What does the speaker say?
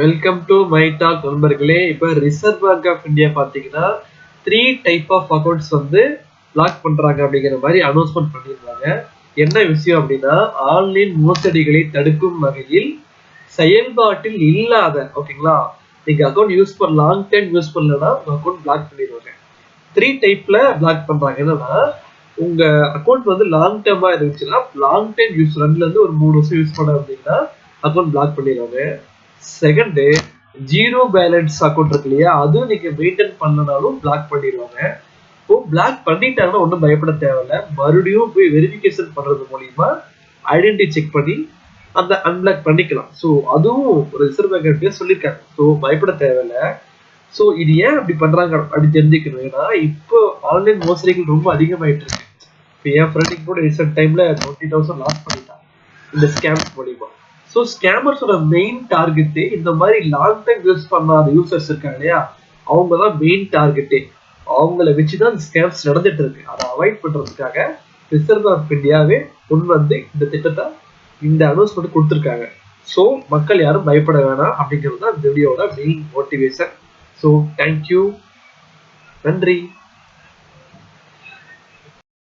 Welcome to my dog நண்பர்களே இப்போ Reserve Bank of India பார்த்தீங்கன்னா த்ரீ டைப் ஆஃப் அக்கௌண்ட்ஸ் வந்து பிளாக் பண்ணுறாங்க அப்படிங்கிற மாதிரி அனௌன்ஸ்மெண்ட் பண்ணியிருந்தாங்க. என்ன விஷயம் அப்படின்னா ஆன்லைன் மோசடிகளை தடுக்கும் வகையில் செயல்பாட்டில் இல்லாத ஓகேங்களா நீங்கள் அக்கௌண்ட் யூஸ் பண்ண லாங் டைம் யூஸ் பண்ணலன்னா உங்கள் அக்கௌண்ட் பிளாக் பண்ணிடுவாங்க. த்ரீ டைப்பில் பிளாக் பண்ணுறாங்க என்னன்னா உங்கள் அக்கௌண்ட் வந்து லாங் டேர்மாக இருந்துச்சுன்னா லாங் டைம் யூஸ் ரெண்டுலேருந்து ஒரு மூணு வருஷம் யூஸ் பண்ண அப்படின்னா அக்கௌண்ட் பிளாக் பண்ணிடுவாங்க. செகண்ட் ஜீரோ பேலன்ஸ் அக்கௌண்ட் இருக்கு இல்லையா? அதுவும் நீங்க மெயின்டைன் பண்ணனாலும் பிளாக் பண்ணிடுவாங்க. இப்போ பிளாக் பண்ணிட்டாங்கன்னா ஒன்றும் பயப்பட தேவையில்ல. மறுபடியும் போய் வெரிஃபிகேஷன் பண்றது மூலியமா ஐடென்டி செக் பண்ணி அந்த அன்பிளாக் பண்ணிக்கலாம். ஸோ அதுவும் ஒரு ரிசர்வ் பேங்க் சொல்லியிருக்காங்க. ஸோ பயப்பட தேவையில்ல. ஸோ இது ஏன் அப்படி பண்றாங்க அப்படி தெரிஞ்சுக்கணும் ஏன்னா இப்போ ஆன்லைன் மோசடிகள் ரொம்ப அதிகமாயிட்டு இருக்கு. இப்போ என் ஃப்ரெண்டுக்கு கூட ரீசெண்ட் டைம்ல டுவெண்ட்டி தௌசண்ட் லாஸ் பண்ணிட்டான். இந்த ஸ்கேம் மூலியமா. ஸோ ஸ்கேமர்ஸோட மெயின் டார்கெட்டே இந்த மாதிரி லாங் டைம் யூஸ் பண்ணாத யூசர்ஸ் இருக்காங்க இல்லையா? அவங்க தான் மெயின் டார்கெட்டே அவங்கள வச்சு தான் ஸ்கேம்ஸ் நடந்துட்டு இருக்கு. அதை அவாய்ட் பண்ணுறதுக்காக ரிசர்வ் ஆஃப் இந்தியாவே முன் வந்து இந்த திட்டத்தை இந்த அனௌன்ஸ்மெண்ட் கொடுத்துருக்காங்க. ஸோ மக்கள் யாரும் பயப்பட வேணாம் அப்படிங்கிறது தான் இந்த வீடியோட மெயின் மோட்டிவேஷன் ஸோ தேங்க்யூ நன்றி.